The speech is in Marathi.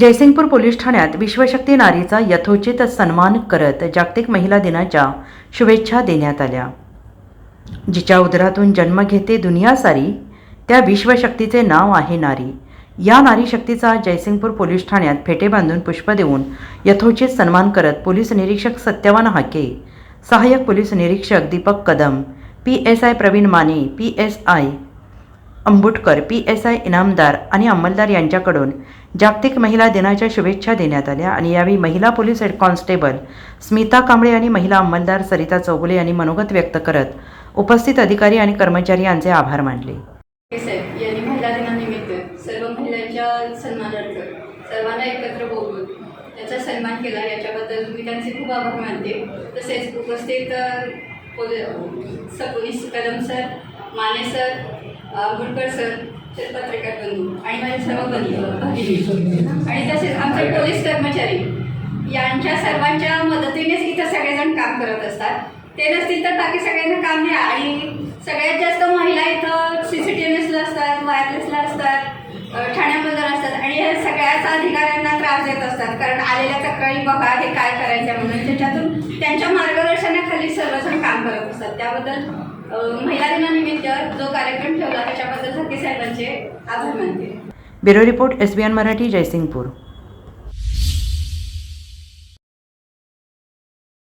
जयसिंगपूर पोलीस ठाण्यात विश्वशक्ती नारीचा यथोचित सन्मान करत जागतिक महिला दिनाच्या शुभेच्छा देण्यात आल्या. जिच्या उदरातून जन्म घेते दुनिया सारी त्या विश्वशक्तीचे नाव आहे नारी. या नारी शक्तीचा जयसिंगपूर पोलीस ठाण्यात फेटे बांधून पुष्प देऊन यथोचित सन्मान करत पोलीस निरीक्षक सत्यवान हाके सहाय्यक पोलीस निरीक्षक Deepak Kadam P S I Praveen Mane P S I Ambutkar P S I Inamdar आणि अंमलदार यांच्याकडून जागतिक महिला दिनाच्या शुभेच्छा देण्यात आल्या आणि यावेळी महिला police head constable Smita Kamble आणि महिला अंमलदार सरिता चौगुले यांनी मनोगत व्यक्त करत उपस्थित अधिकारी आणि कर्मचारी यांचे आभार मानले. यांनी महिला दिनानिमित्त सर्व महिलांच्या सन्मानार्थ सर्वांना एकत्र बोलून त्याचा सन्मान केला. याच्याबद्दल मी त्यांचे खूप आभार मानते. तसेच उपस्थित police Kadam sir Mane sir Gudkar sir तर पत्रकार बंधू आणि माझे सर्व बंधू. आणि तसेच आमचे पोलीस कर्मचारी. यांच्या सर्वांच्या मदतीनेच इथं सगळेजण काम करत असतात. ते नसतील तर बाकी सगळ्यांना काम नाही आणि सगळ्यात जास्त महिला इथं सी सी टी व्ही एसला असतात वायरलेसला असतात ठाण्यामध्ये असतात. आणि हे सगळ्याच अधिकाऱ्यांना त्रास देत असतात. कारण आलेल्या तक्रारी बघा हे काय करायचं म्हणून. त्याच्यातून त्यांच्या मार्गदर्शनाखाली सर्वजण काम करत असतात. त्याबद्दल महिला दिनानिमित्त जो कार्यक्रम ठेवला त्याच्याबद्दल झके साहेबांचे आभार मानते. Bureau report S B N Marathi Jaysingpur.